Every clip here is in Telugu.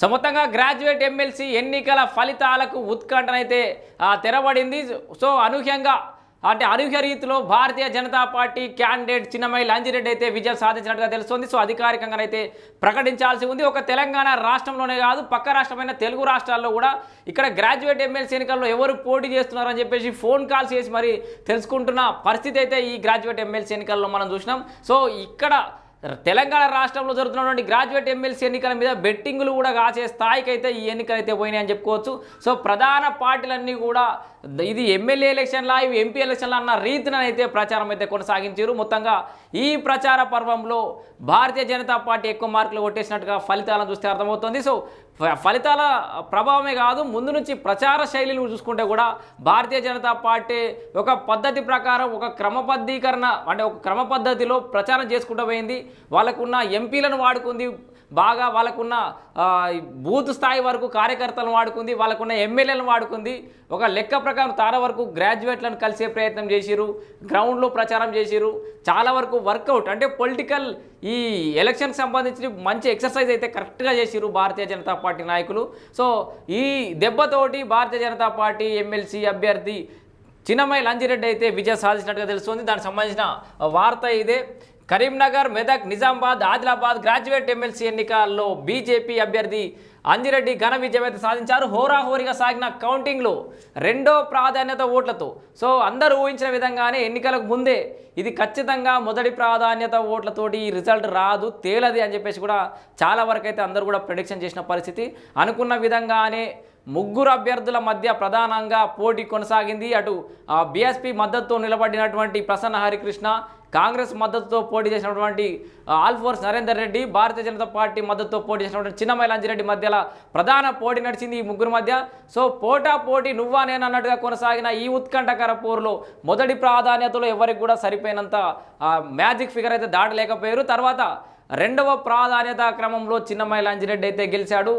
సో మొత్తంగా గ్రాడ్యుయేట్ ఎమ్మెల్సీ ఎన్నికల ఫలితాలకు ఉత్కంఠనైతే తెరబడింది సో అనూహ్యంగా అంటే అనూహ్య రీతిలో భారతీయ జనతా పార్టీ క్యాండిడేట్ చిన్నమై లంజిరెడ్డి అయితే విజయం సాధించినట్టుగా తెలుస్తుంది. సో అధికారికంగా అయితే ప్రకటించాల్సి ఉంది. ఒక తెలంగాణ రాష్ట్రంలోనే కాదు పక్క రాష్ట్రమైన తెలుగు రాష్ట్రాల్లో కూడా ఇక్కడ గ్రాడ్యుయేట్ ఎమ్మెల్సీ ఎన్నికల్లో ఎవరు పోటీ చేస్తున్నారని చెప్పేసి ఫోన్ కాల్స్ చేసి మరి తెలుసుకుంటున్న పరిస్థితి అయితే ఈ గ్రాడ్యుయేట్ ఎమ్మెల్సీ ఎన్నికల్లో మనం చూసినాం. సో ఇక్కడ తెలంగాణ రాష్ట్రంలో జరుగుతున్నటువంటి గ్రాడ్యుయేట్ ఎమ్మెల్సీ ఎన్నికల మీద బెట్టింగులు కూడా కాచే స్థాయికి అయితే ఈ ఎన్నికలు అయితే పోయినాయని చెప్పుకోవచ్చు. సో ప్రధాన పార్టీలన్నీ కూడా ఇది ఎమ్మెల్యే ఎలక్షన్లా ఇవి ఎంపీ ఎలక్షన్లా అన్న రీతిని అయితే ప్రచారం అయితే కొనసాగించారు. మొత్తంగా ఈ ప్రచార పర్వంలో భారతీయ జనతా పార్టీ ఎక్కువ మార్కులు కొట్టేసినట్టుగా ఫలితాలను చూస్తే అర్థమవుతుంది. సో ఫలితాల ప్రభావమే కాదు ముందు నుంచి ప్రచార శైలిని చూసుకుంటే కూడా భారతీయ జనతా పార్టీ ఒక పద్ధతి ప్రకారం ఒక క్రమబద్ధీకరణ అంటే ఒక క్రమ పద్ధతిలో ప్రచారం చేసుకుంటూ పోయింది. వాళ్ళకున్న ఎంపీలను వాడుకుంది బాగా వాళ్ళకున్న బూత్ స్థాయి వరకు కార్యకర్తలను వాడుకుంది వాళ్ళకున్న ఎమ్మెల్యేలను వాడుకుంది. ఒక లెక్క ప్రకారం తార వరకు గ్రాడ్యుయేట్లను కలిసే ప్రయత్నం చేసిరు గ్రౌండ్లో ప్రచారం చేసిరు చాలా వరకు వర్కౌట్ అంటే పొలిటికల్ ఈ ఎలక్షన్కి సంబంధించి మంచి ఎక్సర్సైజ్ అయితే కరెక్ట్గా చేసిరు భారతీయ జనతా పార్టీ నాయకులు. సో ఈ దెబ్బతోటి భారతీయ జనతా పార్టీ ఎమ్మెల్సీ అభ్యర్థి చిన్నమై లంజిరెడ్డి అయితే విజయం సాధించినట్టుగా తెలుస్తుంది. దానికి సంబంధించిన వార్త ఇదే. కరీంనగర్ మెదక్ నిజామాబాద్ ఆదిలాబాద్ గ్రాడ్యుయేట్ ఎమ్మెల్సీ ఎన్నికల్లో బీజేపీ అభ్యర్థి అంజిరెడ్డి ఘన విజయమైతే సాధించారు. హోరాహోరీగా సాగిన కౌంటింగ్లో రెండో ప్రాధాన్యత ఓట్లతో. సో అందరూ ఊహించిన విధంగానే ఎన్నికలకు ముందే ఇది ఖచ్చితంగా మొదటి ప్రాధాన్యత ఓట్లతోటి ఈ రిజల్ట్ రాదు తేలది అని చెప్పేసి కూడా చాలా వరకు అయితే అందరూ కూడా ప్రిడిక్షన్ చేసిన పరిస్థితి. అనుకున్న విధంగానే ముగ్గురు అభ్యర్థుల మధ్య ప్రధానంగా పోటీ కొనసాగింది. అటు బీఎస్పీ మద్దతుతో నిలబడినటువంటి ప్రసన్న హరికృష్ణ కాంగ్రెస్ మద్దతుతో పోటీ చేసినటువంటి ఆల్ఫోర్స్ నరేందర్ రెడ్డి భారతీయ జనతా పార్టీ మద్దతుతో పోటీ చేసినటువంటి చిన్నమై లంజిరెడ్డి మధ్యలో ప్రధాన పోటీ నడిచింది ఈ ముగ్గురు మధ్య. సో పోటా పోటీ నువ్వా నేను అన్నట్టుగా కొనసాగిన ఈ ఉత్కంఠకర పోరులో మొదటి ప్రాధాన్యతలో ఎవరికి కూడా సరిపోయినంత మ్యాజిక్ ఫిగర్ అయితే దాటలేకపోయారు. తర్వాత రెండవ ప్రాధాన్యత క్రమంలో చిన్నమ్మాయి లంజిరెడ్డి అయితే గెలిచాడు.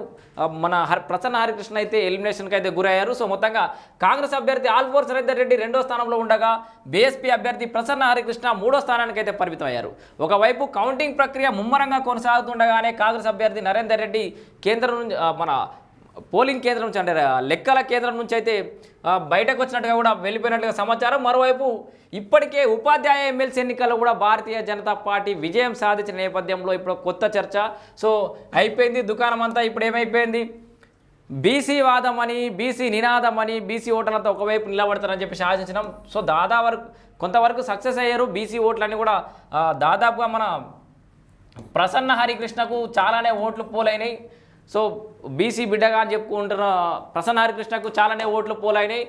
మన హర్ ప్రసన్న హరికృష్ణ అయితే ఎలిమినేషన్కి అయితే గురయ్యారు. సో మొత్తంగా కాంగ్రెస్ అభ్యర్థి ఆల్ఫోర్స్ సురేందర్ రెడ్డి రెండో స్థానంలో ఉండగా బీఎస్పీ అభ్యర్థి ప్రసన్న హరికృష్ణ మూడో స్థానానికి అయితే పరిమితమయ్యారు. ఒకవైపు కౌంటింగ్ ప్రక్రియ ముమ్మరంగా కొనసాగుతుండగానే కాంగ్రెస్ అభ్యర్థి నరేందర్ రెడ్డి కేంద్రం మన పోలింగ్ కేంద్రం నుంచి అంటే లెక్కల కేంద్రం నుంచి అయితే బయటకు వచ్చినట్టుగా కూడా వెళ్ళిపోయినట్టుగా సమాచారం. మరోవైపు ఇప్పటికే ఉపాధ్యాయ ఎమ్మెల్సీ ఎన్నికల్లో కూడా భారతీయ జనతా పార్టీ విజయం సాధించిన నేపథ్యంలో ఇప్పుడు కొత్త చర్చ. సో అయిపోయింది దుకాణం అంతా ఇప్పుడు ఏమైపోయింది? బీసీ వాదం అని బీసీ నినాదం అని బీసీ ఓటర్లంతా ఒకవైపు నిలబడతారని చెప్పి ఆశించినాం. సో దాదాపు వరకు కొంతవరకు సక్సెస్ అయ్యారు. బీసీ ఓట్లన్నీ కూడా దాదాపుగా మన ప్రసన్న హరికృష్ణకు చాలానే ఓట్లు పోలైనాయి. సో బీసీ బిడ్డగా అని చెప్పుకుంటున్న ప్రసన్న హరికృష్ణకు చాలానే ఓట్లు పోలైనాయి.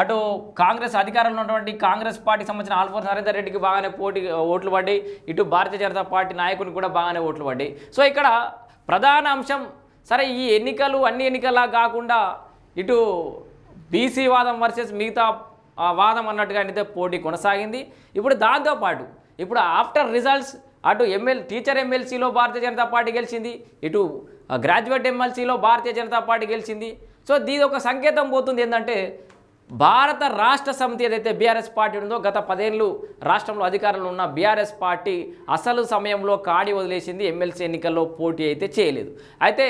అటు కాంగ్రెస్ అధికారంలో ఉన్నటువంటి కాంగ్రెస్ పార్టీకి సంబంధించిన ఆల్ఫోర్ నరేందర్ రెడ్డికి బాగానే పోటీ ఓట్లు పడ్డాయి. ఇటు భారతీయ జనతా పార్టీ నాయకునికి కూడా బాగానే ఓట్లు పడ్డాయి. సో ఇక్కడ ప్రధాన అంశం సరే ఈ ఎన్నికలు అన్ని ఎన్నికలా కాకుండా ఇటు బీసీ వాదం వర్సెస్ మిగతా వాదం అన్నట్టుగా అయితే పోటీ కొనసాగింది. ఇప్పుడు దాంతోపాటు ఇప్పుడు ఆఫ్టర్ రిజల్ట్స్ అటు ఎమ్మెల్ టీచర్ ఎమ్మెల్సీలో భారతీయ జనతా పార్టీ గెలిచింది ఇటు గ్రాడ్యుయేట్ ఎమ్మెల్సీలో భారతీయ జనతా పార్టీ గెలిచింది. సో దీని ఒక సంకేతం పోతుంది ఏంటంటే భారత రాష్ట్ర సమితి ఏదైతే బీఆర్ఎస్ పార్టీ ఉందో గత పదేళ్ళు రాష్ట్రంలో అధికారంలో ఉన్న బీఆర్ఎస్ పార్టీ అసలు సమయంలో కాడి వదిలేసింది ఎమ్మెల్సీ ఎన్నికల్లో పోటీ అయితే చేయలేదు. అయితే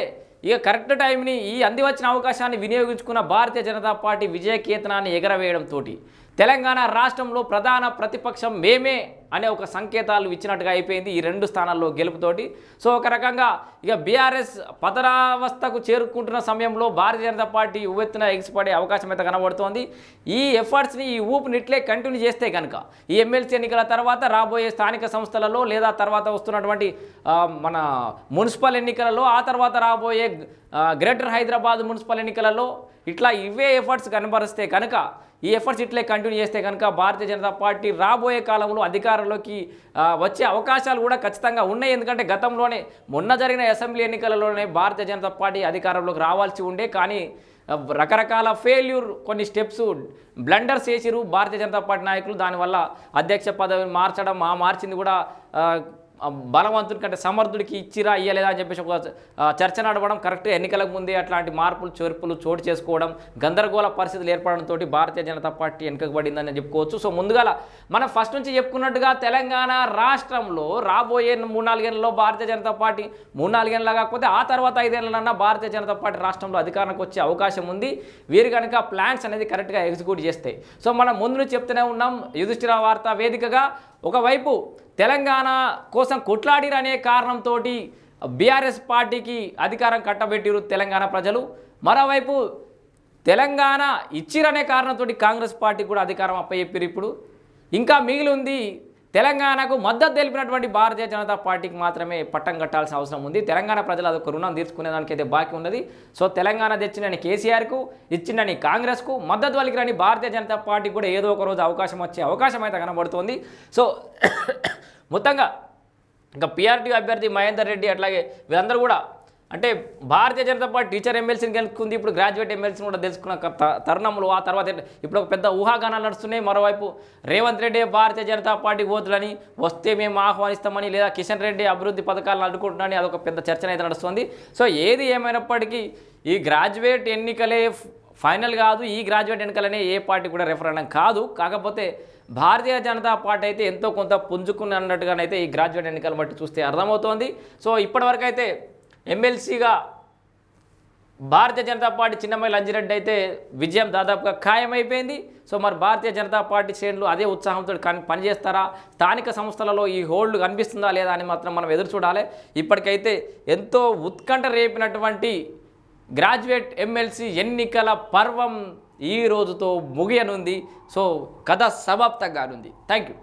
ఇక కరెక్ట్ టైంని ఈ అంది వచ్చిన అవకాశాన్ని వినియోగించుకున్న భారతీయ జనతా పార్టీ విజయ కేతనాన్ని ఎగరవేయడంతో తెలంగాణ రాష్ట్రంలో ప్రధాన ప్రతిపక్షం మేమే అనే ఒక సంకేతాలు ఇచ్చినట్టుగా అయిపోయింది ఈ రెండు స్థానాల్లో గెలుపుతోటి. సో ఒక రకంగా ఇక బీఆర్ఎస్ పతనావస్థకు చేరుకుంటున్న సమయంలో భారతీయ జనతా పార్టీ ఉవ్వెత్తున ఎగిసిపడే అవకాశం అయితే కనబడుతోంది. ఈ ఎఫర్ట్స్ని ఈ ఊపుని ఇట్లే కంటిన్యూ చేస్తే కనుక ఈ ఎమ్మెల్సీ ఎన్నికల తర్వాత రాబోయే స్థానిక సంస్థలలో లేదా తర్వాత వస్తున్నటువంటి మన మున్సిపల్ ఎన్నికలలో ఆ తర్వాత రాబోయే గ్రేటర్ హైదరాబాద్ మున్సిపల్ ఎన్నికలలో ఇట్లా ఇవే ఎఫర్ట్స్ కనబరిస్తే కనుక ఈ ఎఫర్ట్స్ ఇట్లే కంటిన్యూ చేస్తే కనుక భారతీయ జనతా పార్టీ రాబోయే కాలంలో అధికారంలోకి వచ్చే అవకాశాలు కూడా ఖచ్చితంగా ఉన్నాయి. ఎందుకంటే గతంలోనే మొన్న జరిగిన అసెంబ్లీ ఎన్నికలలోనే భారతీయ జనతా పార్టీ అధికారంలోకి రావాల్సి ఉండే. కానీ రకరకాల ఫెయిల్యూర్ కొన్ని స్టెప్స్ బ్లండర్స్ చేసిరు భారతీయ జనతా పార్టీ నాయకులు. దానివల్ల అధ్యక్ష పదవిని మార్చడం ఆ మార్చింది కూడా బలవంతుని కంటే సమర్థుడికి ఇచ్చిరా ఇయ్యలేదా అని చెప్పేసి ఒక చర్చ నడవడం కరెక్ట్. ఎన్నికలకు ముందే అట్లాంటి మార్పులు చేర్పులు చోటు చేసుకోవడం గందరగోళ పరిస్థితులు ఏర్పడంతో భారతీయ జనతా పార్టీ వెనుకబడిందని చెప్పుకోవచ్చు. సో ముందుగా మనం ఫస్ట్ నుంచి చెప్పుకున్నట్టుగా తెలంగాణ రాష్ట్రంలో రాబోయే మూడు నాలుగేళ్ళలో భారతీయ జనతా పార్టీ మూడు నాలుగేళ్ళ కాకపోతే ఆ తర్వాత ఐదేళ్ళన్నా భారతీయ జనతా పార్టీ రాష్ట్రంలో అధికారానికి వచ్చే అవకాశం ఉంది. వీరు కనుక ప్లాన్స్ అనేది కరెక్ట్గా ఎగ్జిక్యూట్ చేస్తాయి సో మనం ముందు నుంచి చెప్తూనే ఉన్నాం. యుధిష్ఠిర వార్త వేదికగా ఒకవైపు తెలంగాణ కోసం కొట్లాడిరనే కారణంతో బీఆర్ఎస్ పార్టీకి అధికారం కట్టబెట్టిరు తెలంగాణ ప్రజలు. మరోవైపు తెలంగాణ ఇచ్చిరనే కారణంతో కాంగ్రెస్ పార్టీ కూడా అధికారం అప్పచెప్పారు ఇప్పుడు. ఇంకా మిగిలి ఉంది తెలంగాణకు మద్దతు తెలిపినటువంటి భారతీయ జనతా పార్టీకి మాత్రమే పట్టం కట్టాల్సిన అవసరం ఉంది. తెలంగాణ ప్రజలు అదొక రుణం తీర్చుకునేదానికి అయితే బాకీ ఉన్నది. సో తెలంగాణ తెచ్చినని కేసీఆర్కు ఇచ్చిందని కాంగ్రెస్కు మద్దతు పలికిరని భారతీయ జనతా పార్టీకి కూడా ఏదో ఒక రోజు అవకాశం వచ్చే అవకాశం అయితే కనబడుతోంది. సో మొత్తంగా ఇంకా పిఆర్టీ అభ్యర్థి మహేందర్ రెడ్డి అట్లాగే వీళ్ళందరూ కూడా అంటే భారతీయ జనతా పార్టీ టీచర్ ఎమ్మెల్సీని గెలుచుకుంది ఇప్పుడు గ్రాడ్యుయేట్ ఎమ్మెల్సీని కూడా తెలుసుకున్న త- తరుణంలో ఆ తర్వాత ఇప్పుడు ఒక పెద్ద ఊహాగానాలు నడుస్తున్నాయి. మరోవైపు రేవంత్ రెడ్డి భారతీయ జనతా పార్టీకి పోతులని వస్తే మేము ఆహ్వానిస్తామని లేదా కిషన్ రెడ్డి అభివృద్ధి పథకాలను అడ్డుకుంటున్నారని అదొక పెద్ద చర్చన అయితే నడుస్తుంది. సో ఏది ఏమైనప్పటికీ ఈ గ్రాడ్యుయేట్ ఎన్నికలే ఫైనల్ కాదు. ఈ గ్రాడ్యుయేట్ ఎన్నికలనే ఏ పార్టీ కూడా రెఫరెండం కాదు. కాకపోతే భారతీయ జనతా పార్టీ అయితే ఎంతో కొంత పుంజుకున్నట్టుగానైతే ఈ గ్రాడ్యుయేట్ ఎన్నికలు బట్టి చూస్తే అర్థమవుతోంది. సో ఇప్పటివరకు అయితే ఎమ్మెల్సీగా భారతీయ జనతా పార్టీ చిన్నమ్మాయి లంజిరెడ్డి అయితే విజయం దాదాపుగా ఖాయమైపోయింది. సో మరి భారతీయ జనతా పార్టీ శ్రేణులు అదే ఉత్సాహంతో పనిచేస్తారా? స్థానిక సంస్థలలో ఈ హోల్డ్ కనిపిస్తుందా లేదా అని మాత్రం మనం ఎదురు చూడాలి. ఇప్పటికైతే ఎంతో ఉత్కంఠ రేపినటువంటి గ్రాడ్యుయేట్ ఎమ్మెల్సీ ఎన్నికల పర్వం ఈ రోజుతో ముగియనుంది. సో కథ సమాప్తంగా ఉంది థ్యాంక్ యూ